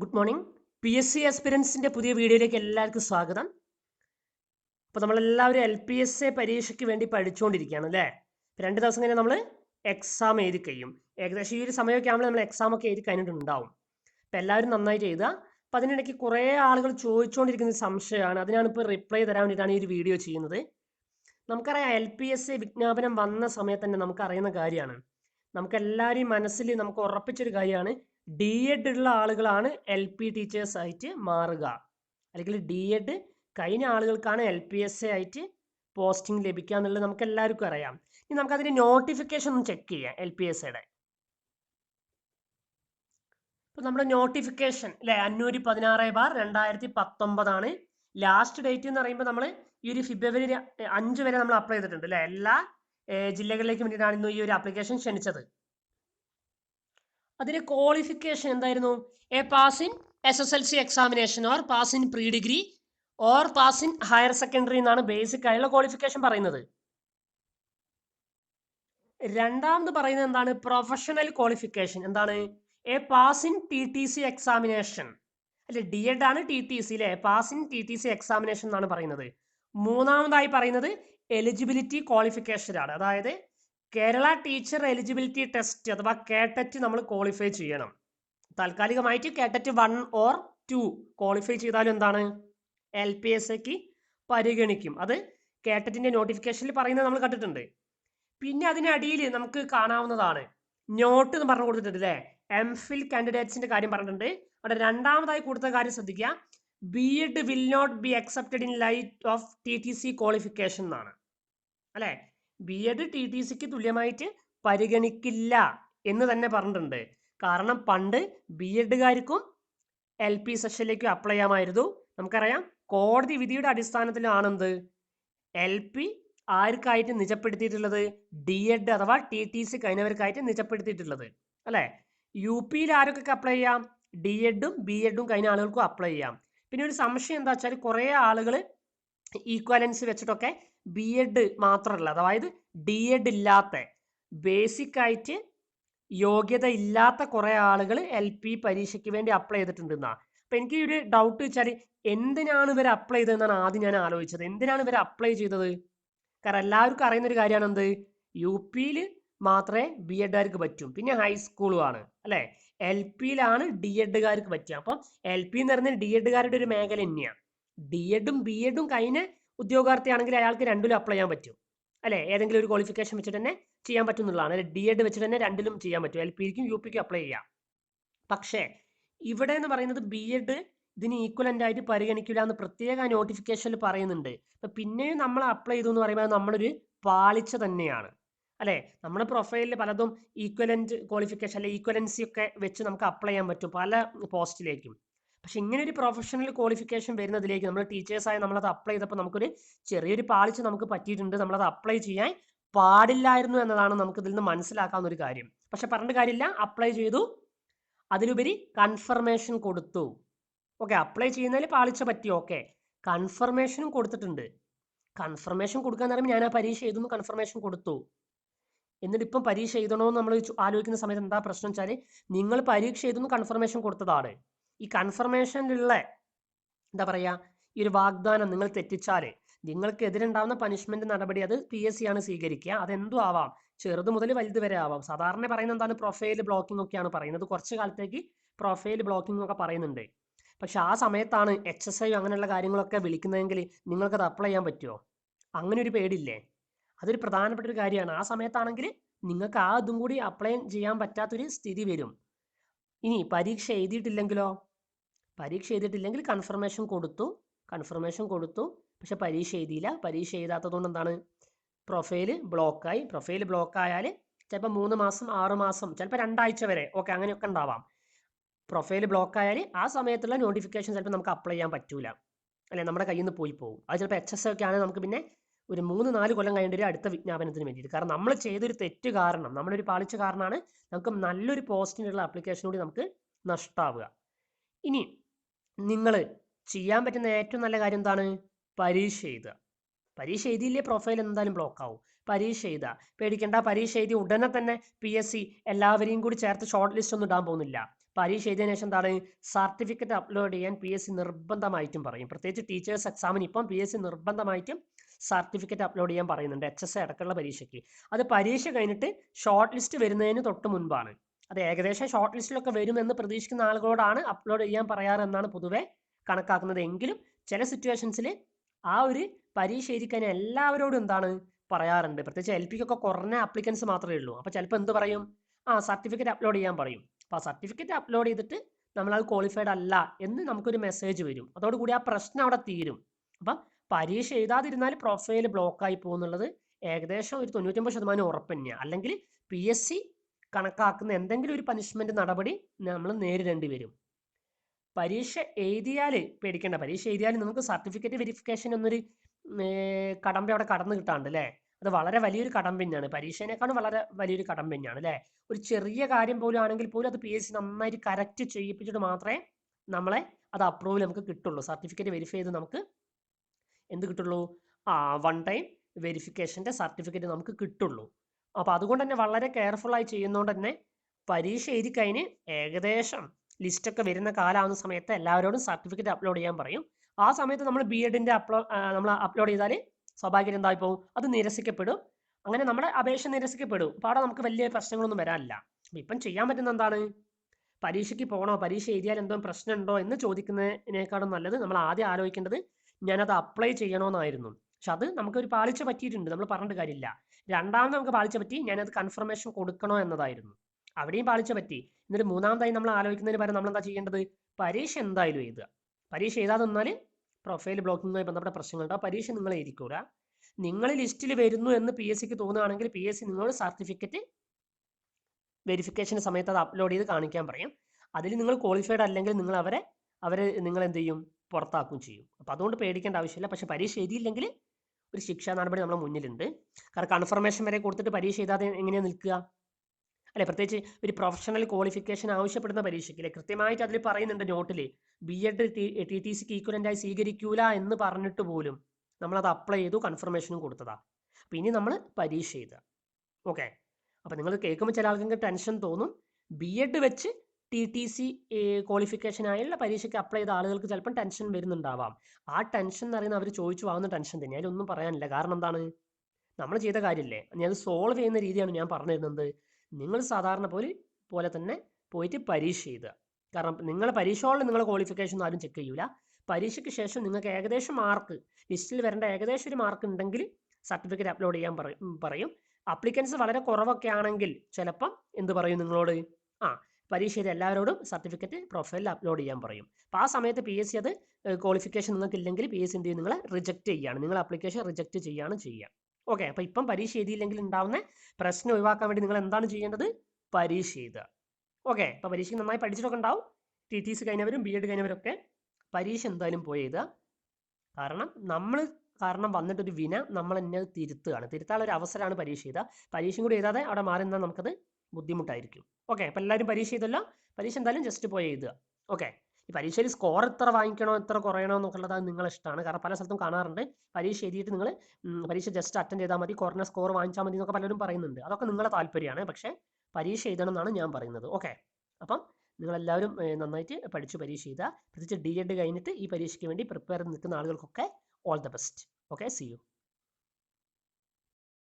Good morning P S C ആസ്പിരൻസിന്റെ പുതിയ വീഡിയോയിലേക്ക് എല്ലാവർക്കും സ്വാഗതം. അപ്പോൾ നമ്മളെല്ലാവരും എൽ പി എസ് എ പരീക്ഷയ്ക്ക് വേണ്ടി പഠിച്ചുകൊണ്ടിരിക്കുകയാണ് അല്ലേ? രണ്ട് ദിവസം കഴിഞ്ഞാൽ നമ്മൾ എക്സാം എഴുതി കഴിയും. ഏകദേശം ഈ ഒരു സമയമൊക്കെ ആകുമ്പോൾ നമ്മൾ എക്സാം ഒക്കെ എഴുതി കഴിഞ്ഞിട്ടുണ്ടാവും. അപ്പോൾ എല്ലാവരും നന്നായിട്ട് എഴുതുക. അപ്പോൾ അതിനിടയ്ക്ക് കുറേ ആളുകൾ ചോദിച്ചുകൊണ്ടിരിക്കുന്ന സംശയമാണ്. അതിനാണ് ഇപ്പോൾ റിപ്ലൈ തരാൻ വേണ്ടിയിട്ടാണ് ഈ ഒരു വീഡിയോ ചെയ്യുന്നത്. നമുക്കറിയാം എൽ പി എസ് എ വിജ്ഞാപനം വന്ന സമയത്ത് തന്നെ നമുക്കറിയുന്ന കാര്യമാണ്. നമുക്കെല്ലാവരെയും മനസ്സിൽ നമുക്ക് ഉറപ്പിച്ചൊരു കാര്യമാണ്. ഡി എഡ് ഉള്ള ആളുകളാണ് എൽ പി ടീച്ചേഴ്സ് ആയിട്ട് മാറുക. അല്ലെങ്കിൽ ഡി എഡ് കഴിഞ്ഞ ആളുകൾക്കാണ് എൽ പി എസ് എ ആയിട്ട് പോസ്റ്റിംഗ് ലഭിക്കുക എന്നുള്ളത് നമുക്ക് എല്ലാവർക്കും അറിയാം. ഇനി നമുക്ക് അതിന്റെ നോട്ടിഫിക്കേഷൻ ഒന്ന് ചെക്ക് ചെയ്യാം എൽ പി എസ് എയുടെ ഇപ്പൊ നമ്മുടെ നോട്ടിഫിക്കേഷൻ അല്ലെ അഞ്ഞൂറ്റി പതിനാറ് ബാർ രണ്ടായിരത്തി പത്തൊമ്പതാണ് ലാസ്റ്റ് ഡേറ്റ് എന്ന് പറയുമ്പോൾ നമ്മൾ ഈ ഒരു ഫെബ്രുവരി അഞ്ച് വരെ നമ്മൾ അപ്ലൈ ചെയ്തിട്ടുണ്ട് അല്ലെ എല്ലാ ജില്ലകളിലേക്കും വേണ്ടിയിട്ടാണ് ഇന്ന് ഈ ഒരു ആപ്ലിക്കേഷൻ ക്ഷണിച്ചത്. അതിന്റെ ക്വാളിഫിക്കേഷൻ എന്തായിരുന്നു? A pass in S S L C examination or pass in pre degree or pass in higher secondary എന്നാണ് ബേസിക് ആയിട്ടുള്ള ക്വാളിഫിക്കേഷൻ പറയുന്നത്. രണ്ടാമത് പറയുന്നത് എന്താണ്? പ്രൊഫഷണൽ ക്വാളിഫിക്കേഷൻ എന്താണ്? A pass in T T C examination അല്ലെ ഡി എഡ് ആണ് T T C അല്ലെ pass in T T C examination എന്നാണ് പറയുന്നത്. മൂന്നാമതായി പറയുന്നത് എലിജിബിലിറ്റി ക്വാളിഫിക്കേഷൻ ആണ്. അതായത് കേരള ടീച്ചർ എലിജിബിലിറ്റി ടെസ്റ്റ് അഥവാ കേട്ടറ്റ് നമ്മൾ ക്വാളിഫൈ ചെയ്യണം. താൽക്കാലികമായിട്ട് കേട്ടറ്റ് വൺ ഓർ ടു ക്വാളിഫൈ ചെയ്താലും എന്താണ്? എൽ പി എസ് എക്ക് പരിഗണിക്കും. അത് കേട്ടറ്റിന്റെ നോട്ടിഫിക്കേഷനിൽ പറയുന്നത് നമ്മൾ കണ്ടിട്ടുണ്ട്. പിന്നെ അതിനടിയിൽ നമുക്ക് കാണാവുന്നതാണ്. നോട്ട് എന്ന് പറഞ്ഞു കൊടുത്തിട്ടുണ്ട് അല്ലേ എം ഫിൽ കാൻഡിഡേറ്റ്സിന്റെ കാര്യം പറഞ്ഞിട്ടുണ്ട്. അവിടെ രണ്ടാമതായി കൊടുത്ത കാര്യം ശ്രദ്ധിക്കുക. B Ed will not be accepted in light of T T C qualification എന്നാണ്. അല്ലേ? ബി എഡ് ടി ടി സിക്ക് തുല്യമായിട്ട് പരിഗണിക്കില്ല എന്ന് തന്നെ പറഞ്ഞിട്ടുണ്ട്. കാരണം പണ്ട് ബി എഡുകാർക്കും എൽ പി സെഷനിലേക്കും അപ്ലൈ ചെയ്യാമായിരുന്നു. നമുക്കറിയാം കോടതി വിധിയുടെ അടിസ്ഥാനത്തിലാണെന്ത്? എൽ പി ആർക്കായിട്ട് നിജപ്പെടുത്തിയിട്ടുള്ളത്? ഡി എഡ് അഥവാ ടി ടി സി കഴിഞ്ഞവർക്കായിട്ട് നിജപ്പെടുത്തിയിട്ടുള്ളത്. അല്ലേ? യു പിയിൽ ആരൊക്കെ അപ്ലൈ ചെയ്യാം? ഡി എഡും ബി എഡും കഴിഞ്ഞ ആളുകൾക്കും അപ്ലൈ ചെയ്യാം. പിന്നെ ഒരു സംശയം എന്താ വെച്ചാൽ കുറേ ആളുകൾ ഈക്വാലൻസ് വെച്ചിട്ടൊക്കെ ബി എഡ് മാത്രമല്ല അതായത് ഡി എഡ് ഇല്ലാത്ത ബേസിക് ആയിട്ട് യോഗ്യത ഇല്ലാത്ത കുറേ ആളുകൾ എൽ പി പരീക്ഷയ്ക്ക് വേണ്ടി അപ്ലൈ ചെയ്തിട്ടുണ്ട് എന്നാ. അപ്പൊ എനിക്ക് ഒരു ഡൗട്ട് വെച്ചാൽ എന്തിനാണ് ഇവർ അപ്ലൈ ചെയ്തതെന്നാണ് ആദ്യം ഞാൻ ആലോചിച്ചത്. എന്തിനാണ് ഇവർ അപ്ലൈ ചെയ്തത്? കാരണം എല്ലാവർക്കും അറിയുന്ന ഒരു കാര്യമാണ് എന്ത്? യു പിയിൽ മാത്രമേ ബി എഡുകാർക്ക് പറ്റും. പിന്നെ ഹൈസ്കൂളും ആണ് അല്ലെ? എൽ പിയിലാണ് ഡി എഡുകാർക്ക് പറ്റുക. അപ്പം എൽ പി എന്ന് പറയുന്നത് ഡി എഡുകാരുടെ ഒരു മേഖല തന്നെയാണ് ഡി എഡും ബി എഡും കഴിഞ്ഞ ഉദ്യോഗാർത്ഥിയാണെങ്കിൽ അയാൾക്ക് രണ്ടിലും അപ്ലൈ ചെയ്യാൻ പറ്റും. അല്ലെ? ഏതെങ്കിലും ഒരു ക്വാളിഫിക്കേഷൻ വെച്ചിട്ട് തന്നെ ചെയ്യാൻ പറ്റും എന്നുള്ളതാണ്. അല്ലെ? ഡി എഡ് വെച്ചിട്ട് തന്നെ രണ്ടിലും ചെയ്യാൻ പറ്റും. എൽ പിക്കും യു പിക്കും അപ്ലൈ ചെയ്യാം. പക്ഷേ ഇവിടെ എന്ന് പറയുന്നത് ബി എഡ് ഇതിന് ഈക്വലന്റ് ആയിട്ട് പരിഗണിക്കില്ല എന്ന് പ്രത്യേക നോട്ടിഫിക്കേഷനിൽ പറയുന്നുണ്ട്. അപ്പം പിന്നെയും നമ്മൾ അപ്ലൈ ചെയ്തു എന്ന് പറയുമ്പോൾ നമ്മളൊരു പാളിച്ച തന്നെയാണ്. അല്ലേ? നമ്മുടെ പ്രൊഫൈലിൽ പലതും ഈക്വലന്റ് ക്വാളിഫിക്കേഷൻ അല്ലെ? ഈക്വലൻസി ഒക്കെ വെച്ച് നമുക്ക് അപ്ലൈ ചെയ്യാൻ പറ്റും പല പോസ്റ്റിലേക്കും പക്ഷെ ഇങ്ങനെ ഒരു പ്രൊഫഷണൽ ക്വാളിഫിക്കേഷൻ വരുന്നതിലേക്ക് നമ്മൾ ടീച്ചേഴ്സായി നമ്മളത് അപ്ലൈ ചെയ്തപ്പോൾ നമുക്കൊരു ചെറിയൊരു പാളിച്ച നമുക്ക് പറ്റിയിട്ടുണ്ട്. നമ്മളത് അപ്ലൈ ചെയ്യാൻ പാടില്ലായിരുന്നു എന്നതാണ് നമുക്ക് ഇതിൽ നിന്ന് മനസ്സിലാക്കാവുന്ന ഒരു കാര്യം. പക്ഷെ പറഞ്ഞ കാര്യമില്ല. അപ്ലൈ ചെയ്തു. അതിലുപരി കൺഫർമേഷൻ കൊടുത്തു. ഓക്കെ അപ്ലൈ ചെയ്യുന്നതിൽ പാളിച്ച പറ്റി. ഓക്കെ കൺഫർമേഷനും കൊടുത്തിട്ടുണ്ട്. കൺഫർമേഷൻ കൊടുക്കാൻ പറയുമ്പോൾ ഞാൻ ആ പരീക്ഷ എഴുതുന്നു കൺഫർമേഷൻ കൊടുത്തു. എന്നിട്ട് ഇപ്പം പരീക്ഷ എഴുതണമെന്ന് നമ്മൾ ആലോചിക്കുന്ന സമയത്ത് എന്താ പ്രശ്നം വെച്ചാൽ നിങ്ങൾ പരീക്ഷ എഴുതുന്നു കൺഫർമേഷൻ കൊടുത്തതാണ്. ഈ കൺഫർമേഷനിലുള്ള എന്താ പറയുക ഈ ഒരു വാഗ്ദാനം നിങ്ങൾ തെറ്റിച്ചാൽ നിങ്ങൾക്ക് എതിരുണ്ടാവുന്ന പനിഷ്മെന്റ് നടപടി അത് പി എസ് സി ആണ് സ്വീകരിക്കുക. അതെന്തും ആവാം? ചെറുത് മുതൽ വലുത് വരെ ആവാം. സാധാരണ പറയുന്നത് എന്താണ്? പ്രൊഫൈൽ ബ്ലോക്കിംഗ് ഒക്കെയാണ് പറയുന്നത്. കുറച്ച് കാലത്തേക്ക് പ്രൊഫൈൽ ബ്ലോക്കിംഗ് ഒക്കെ പറയുന്നുണ്ട്. പക്ഷെ ആ സമയത്താണ് എച്ച് എസ് ഐ അങ്ങനെയുള്ള കാര്യങ്ങളൊക്കെ വിളിക്കുന്നതെങ്കിൽ നിങ്ങൾക്കത് അപ്ലൈ ചെയ്യാൻ പറ്റുമോ അങ്ങനെ ഒരു പേടില്ലേ അതൊരു പ്രധാനപ്പെട്ട ഒരു കാര്യമാണ്. ആ സമയത്താണെങ്കിൽ നിങ്ങൾക്ക് ആ ഇതും കൂടി അപ്ലൈ ചെയ്യാൻ പറ്റാത്തൊരു സ്ഥിതി വരും. ഇനി പരീക്ഷ എഴുതിയിട്ടില്ലെങ്കിലോ? പരീക്ഷ എഴുതിയിട്ടില്ലെങ്കിൽ കൺഫർമേഷൻ കൊടുത്തു. കൺഫർമേഷൻ കൊടുത്തു. പക്ഷെ പരീക്ഷ എഴുതിയില്ല പരീക്ഷ എഴുതാത്തതുകൊണ്ട് എന്താണ് പ്രൊഫൈൽ ബ്ലോക്കായി പ്രൊഫൈൽ ബ്ലോക്ക് ആയാൽ ചിലപ്പോൾ മൂന്ന് മാസം ആറ് മാസം ചിലപ്പോൾ രണ്ടാഴ്ച വരെ. ഓക്കെ അങ്ങനെയൊക്കെ ഉണ്ടാവാം. പ്രൊഫൈൽ ബ്ലോക്ക് ആയാൽ ആ സമയത്തുള്ള നോട്ടിഫിക്കേഷൻ ചിലപ്പോൾ നമുക്ക് അപ്ലൈ ചെയ്യാൻ പറ്റൂല. അല്ലെ നമ്മുടെ കയ്യിൽ നിന്ന് പോയി പോകും. അത് ചിലപ്പോൾ എച്ച് എസ് ഒക്കെ ആണെങ്കിൽ നമുക്ക് പിന്നെ ഒരു മൂന്ന് നാല് കൊല്ലം കഴിഞ്ഞിട്ട് ഒരു അടുത്ത വിജ്ഞാപനത്തിന് വേണ്ടിയിട്ട്. കാരണം നമ്മൾ ചെയ്തൊരു തെറ്റ് കാരണം നമ്മളൊരു പാളിച്ച കാരണമാണ് നമുക്ക് നല്ലൊരു പോസ്റ്റിനുള്ള ആപ്ലിക്കേഷൻ കൂടി നമുക്ക് നഷ്ടാവുക. ഇനി നിങ്ങൾ ചെയ്യാൻ പറ്റുന്ന ഏറ്റവും നല്ല കാര്യം എന്താണ്? പരീക്ഷ എഴുതുക. പരീക്ഷ എഴുതിയില്ലേ പ്രൊഫൈൽ എന്തായാലും ബ്ലോക്ക് ആവും. പരീക്ഷ എഴുതുക. പേടിക്കേണ്ട. പരീക്ഷ എഴുതി ഉടനെ തന്നെ പി എസ് സി എല്ലാവരെയും കൂടി ചേർത്ത് ഷോർട്ട് ലിസ്റ്റ് ഒന്നും ഇടാൻ പോകുന്നില്ല. പരീക്ഷ എഴുതിയതിനു ശേഷം എന്താണ്? സർട്ടിഫിക്കറ്റ് അപ്ലോഡ് ചെയ്യാൻ പി എസ് സി നിർബന്ധമായിട്ടും പറയും. പ്രത്യേകിച്ച് ടീച്ചേഴ്സ് എക്സാമിന് ഇപ്പം പി എസ് സി നിർബന്ധമായിട്ടും സർട്ടിഫിക്കറ്റ് അപ്ലോഡ് ചെയ്യാൻ പറയുന്നുണ്ട്. എച്ച് എസ് അടക്കമുള്ള പരീക്ഷയ്ക്ക്. അത് പരീക്ഷ കഴിഞ്ഞിട്ട് ഷോർട്ട് ലിസ്റ്റ് വരുന്നതിന് തൊട്ട് മുൻപാണ്. അത് ഏകദേശം ഷോർട്ട് ലിസ്റ്റിലൊക്കെ വരുമെന്ന് പ്രതീക്ഷിക്കുന്ന ആളുകളോടാണ് അപ്ലോഡ് ചെയ്യാൻ പറയാറ് എന്നാണ് പൊതുവെ കണക്കാക്കുന്നത്. എങ്കിലും ചില സിറ്റുവേഷൻസിൽ ആ ഒരു പരീക്ഷ എഴുതിക്കാൻ എല്ലാവരോടും എന്താണ് പറയാറുണ്ട്. പ്രത്യേകിച്ച് എൽ പിക്കൊക്കെ കുറഞ്ഞ അപ്ലിക്കൻസ് മാത്രമേ ഉള്ളൂ. അപ്പോൾ ചിലപ്പോൾ എന്ത് പറയും? ആ സർട്ടിഫിക്കറ്റ് അപ്ലോഡ് ചെയ്യാൻ പറയും. അപ്പോൾ ആ സർട്ടിഫിക്കറ്റ് അപ്ലോഡ് ചെയ്തിട്ട് നമ്മൾ നമ്മളത് ക്വാളിഫൈഡ് അല്ല എന്ന് നമുക്കൊരു മെസ്സേജ് വരും. അതോടുകൂടി ആ പ്രശ്നം അവിടെ തീരും. അപ്പം പരീക്ഷ എഴുതാതിരുന്നാൽ പ്രൊഫൈൽ ബ്ലോക്കായി പോകുന്നുള്ളത് ഏകദേശം ഒരു തൊണ്ണൂറ്റൊമ്പത് ശതമാനം ഉറപ്പ് തന്നെയാണ് അല്ലെങ്കിൽ പി എസ് സി കണക്കാക്കുന്ന എന്തെങ്കിലും ഒരു പനിഷ്മെന്റ് നടപടി നമ്മൾ നേരിടേണ്ടി വരും. പരീക്ഷ എഴുതിയാൽ പേടിക്കേണ്ട. പരീക്ഷ എഴുതിയാൽ നമുക്ക് സർട്ടിഫിക്കറ്റ് വെരിഫിക്കേഷൻ എന്നൊരു കടമ്പ അവിടെ കടന്നു കിട്ടാണ്ട് അല്ലേ? അത് വളരെ വലിയൊരു കടമ്പ തന്നെയാണ്. പരീക്ഷേനേക്കാളും വളരെ വലിയൊരു കടമ്പ തന്നെയാണ് അല്ലേ? ഒരു ചെറിയ കാര്യം പോലും ആണെങ്കിൽ പോലും അത് പി എസ് സി നന്നായിട്ട് കറക്റ്റ് ചെയ്യിപ്പിച്ചിട്ട് മാത്രമേ നമ്മളെ അത് അപ്രൂവൽ നമുക്ക് കിട്ടുള്ളൂ. സർട്ടിഫിക്കറ്റ് വെരിഫൈ ചെയ്ത് നമുക്ക് എന്ത് കിട്ടുള്ളൂ? ആ വൺ ടൈം വെരിഫിക്കേഷന്റെ സർട്ടിഫിക്കറ്റ് നമുക്ക് കിട്ടുള്ളൂ. അപ്പോൾ അതുകൊണ്ട് തന്നെ വളരെ കെയർഫുൾ ആയി ചെയ്യുന്നതുകൊണ്ട് തന്നെ പരീക്ഷ എഴുതി കഴിഞ്ഞ് ഏകദേശം ലിസ്റ്റൊക്കെ വരുന്ന കാലാവുന്ന സമയത്ത് എല്ലാവരോടും സർട്ടിഫിക്കറ്റ് അപ്ലോഡ് ചെയ്യാൻ പറയും. ആ സമയത്ത് നമ്മൾ ബി എഡിന്റെ അപ്ലോ നമ്മൾ അപ്ലോഡ് ചെയ്താൽ സ്വാഭാവികം എന്തായി പോകും അത് നിരസിക്കപ്പെടും. അങ്ങനെ നമ്മുടെ അപേക്ഷ നിരസിക്കപ്പെടും. അപ്പോൾ അവിടെ നമുക്ക് വലിയ പ്രശ്നങ്ങളൊന്നും വരാനില്ല. ഇപ്പം ചെയ്യാൻ പറ്റുന്ന എന്താണ്? പരീക്ഷയ്ക്ക് പോകണോ പരീക്ഷ എഴുതിയാൽ എന്തോ പ്രശ്നമുണ്ടോ എന്ന് ചോദിക്കുന്നതിനേക്കാളും നല്ലത് നമ്മൾ ആദ്യം ആലോചിക്കേണ്ടത് ഞാനത് അപ്ലൈ ചെയ്യണമെന്നായിരുന്നു പക്ഷെ അത് നമുക്കൊരു പാളിച്ച പറ്റിയിട്ടുണ്ട്. നമ്മൾ പറഞ്ഞിട്ട് കാര്യമില്ല. രണ്ടാമത് നമുക്ക് പാളിച്ച പറ്റി ഞാനത് കൺഫർമേഷൻ കൊടുക്കണോ എന്നതായിരുന്നു. അവിടെയും പാളിച്ച പറ്റി. എന്നിട്ട് മൂന്നാമതായി നമ്മൾ ആലോചിക്കുന്നതിന് പകരം നമ്മൾ എന്താ ചെയ്യേണ്ടത്? പരീക്ഷ എന്തായാലും എഴുതുക. പരീക്ഷ എഴുതാതെ നിന്നാൽ പ്രൊഫൈൽ ബ്ലോക്കിങ്ങുമായി ബന്ധപ്പെട്ട പ്രശ്നങ്ങളുണ്ടോ പരീക്ഷ നിങ്ങൾ എഴുതിക്കൂല നിങ്ങൾ ലിസ്റ്റിൽ വരുന്നു എന്ന് പി എസ് സിക്ക് തോന്നുകയാണെങ്കിൽ P S C certificate verification സമയത്ത് അത് അപ്ലോഡ് ചെയ്ത് കാണിക്കാൻ പറയും. അതിൽ നിങ്ങൾ ക്വാളിഫൈഡ് അല്ലെങ്കിൽ നിങ്ങൾ അവരെ അവരെ നിങ്ങൾ എന്ത് ചെയ്യും? പുറത്താക്കുകയും ചെയ്യും. അപ്പോൾ അതുകൊണ്ട് പേടിക്കേണ്ട ആവശ്യമില്ല. പക്ഷേ പരീക്ഷ എഴുതിയില്ലെങ്കിൽ ഒരു ശിക്ഷാ നടപടി നമ്മുടെ മുന്നിലുണ്ട്. കാരണം കൺഫർമേഷൻ വരെ കൊടുത്തിട്ട് പരീക്ഷ എഴുതാതെ എങ്ങനെയാണ് നിൽക്കുക? അല്ലെ? പ്രത്യേകിച്ച് ഒരു പ്രൊഫഷണൽ ക്വാളിഫിക്കേഷൻ ആവശ്യപ്പെടുന്ന പരീക്ഷയ്ക്ക് അല്ലെ? കൃത്യമായിട്ട് അതിൽ പറയുന്നുണ്ട് നോട്ടിൽ ബി എഡ് ടി ടി സിക്ക് ഈക്വലന്റായി സ്വീകരിക്കൂല എന്ന് പറഞ്ഞിട്ട് പോലും നമ്മളത് അപ്ലൈ ചെയ്തു കൺഫർമേഷനും കൊടുത്തതാ. അപ്പം ഇനി നമ്മൾ പരീക്ഷ എഴുതുക. ഓക്കെ അപ്പം നിങ്ങൾ കേൾക്കുമ്പോൾ ചില ആൾക്കാർക്ക് ടെൻഷൻ തോന്നും. ബി എഡ് വെച്ച് ടി ടി സി ക്വാളിഫിക്കേഷനായുള്ള പരീക്ഷയ്ക്ക് അപ്ലൈ ചെയ്ത ആളുകൾക്ക് ചിലപ്പം ടെൻഷൻ വരുന്നുണ്ടാവാം. ആ ടെൻഷൻ എന്ന് പറയുന്നത് അവർ ചോദിച്ചു വാങ്ങുന്ന ടെൻഷൻ തന്നെ. അതിലൊന്നും പറയാനില്ല. കാരണം എന്താണ്? നമ്മൾ ചെയ്ത കാര്യമില്ലേ ഞാൻ അത് സോൾവ് ചെയ്യുന്ന രീതിയാണ് ഞാൻ പറഞ്ഞു തരുന്നത്. നിങ്ങൾ സാധാരണ പോലെ പോലെ തന്നെ പോയിട്ട് പരീക്ഷ എഴുതുക. കാരണം നിങ്ങളെ പരീക്ഷ ഹാളിൽ നിങ്ങളെ ക്വാളിഫിക്കേഷൻ ഒന്നും ആരും ചെക്ക് ചെയ്യൂല. പരീക്ഷയ്ക്ക് ശേഷം നിങ്ങൾക്ക് ഏകദേശം മാർക്ക് ലിസ്റ്റിൽ വരേണ്ട ഏകദേശം ഒരു മാർക്ക് ഉണ്ടെങ്കിൽ സർട്ടിഫിക്കറ്റ് അപ്ലോഡ് ചെയ്യാൻ പറയും പറയും. അപ്ലിക്കൻസ് വളരെ കുറവൊക്കെ ആണെങ്കിൽ ചിലപ്പം എന്ത് പറയും നിങ്ങളോട്? ആ പരീക്ഷ ചെയ്ത എല്ലാവരോടും സർട്ടിഫിക്കറ്റ് പ്രൊഫൈലിൽ അപ്ലോഡ് ചെയ്യാൻ പറയും. അപ്പോൾ ആ സമയത്ത് പി എസ് സി അത് ക്വാളിഫിക്കേഷൻ നിങ്ങൾക്ക് ഇല്ലെങ്കിൽ പി എസ് സി എന്ത് ചെയ്യും? നിങ്ങളെ റിജക്റ്റ് ചെയ്യുകയാണ്. നിങ്ങൾ അപ്ലിക്കേഷൻ റിജക്റ്റ് ചെയ്യുകയാണ് ചെയ്യുക. ഓക്കെ അപ്പോൾ ഇപ്പം പരീക്ഷ എഴുതിയില്ലെങ്കിൽ ഉണ്ടാവുന്ന പ്രശ്നം ഒഴിവാക്കാൻ വേണ്ടി നിങ്ങൾ എന്താണ് ചെയ്യേണ്ടത്? പരീക്ഷ എഴുതുക. ഓക്കെ അപ്പോൾ പരീക്ഷ നന്നായി പഠിച്ചിട്ടൊക്കെ ഉണ്ടാവും. ടി ടി സി കഴിഞ്ഞവരും ബി എഡ് കഴിഞ്ഞവരൊക്കെ പരീക്ഷ എന്തായാലും പോയി എഴുതുക. കാരണം നമ്മൾ കാരണം വന്നിട്ടൊരു വിന നമ്മൾ അത് തിരുത്തുകയാണ്. തിരുത്താനുള്ള ഒരു അവസരമാണ് പരീക്ഷ എഴുതുക. പരീക്ഷയും കൂടി എഴുതാതെ അവിടെ മാറി നിന്നാൽ നമുക്കത് ബുദ്ധിമുട്ടായിരിക്കും. ഓക്കെ അപ്പം എല്ലാവരും പരീക്ഷ ചെയ്തല്ലോ പരീക്ഷ എന്തായാലും ജസ്റ്റ് പോയി എഴുതുക. ഓക്കെ ഈ പരീക്ഷയിൽ സ്കോർ എത്ര വാങ്ങിക്കണോ എത്ര കുറയണോ എന്നൊക്കെയുള്ളത് അത് നിങ്ങളെ ഇഷ്ടമാണ്. കാരണം പല സ്ഥലത്തും കാണാറുണ്ട്. പരീക്ഷ എഴുതിയിട്ട് നിങ്ങൾ പരീക്ഷ ജസ്റ്റ് അറ്റൻഡ് ചെയ്താൽ മതി. കുറഞ്ഞ സ്കോർ വാങ്ങിച്ചാൽ മതി എന്നൊക്കെ പലരും പറയുന്നുണ്ട്. അതൊക്കെ നിങ്ങളെ താല്പര്യമാണ്. പക്ഷേ പരീക്ഷ എഴുതണം എന്നാണ് ഞാൻ പറയുന്നത്. ഓക്കെ അപ്പം നിങ്ങളെല്ലാവരും നന്നായിട്ട് പഠിച്ച് പരീക്ഷ ചെയ്താൽ പ്രത്യേകിച്ച് ഡി എഡ് കഴിഞ്ഞിട്ട് ഈ പരീക്ഷയ്ക്ക് വേണ്ടി പ്രിപ്പയർ നിൽക്കുന്ന ആളുകൾക്കൊക്കെ all the best okay see you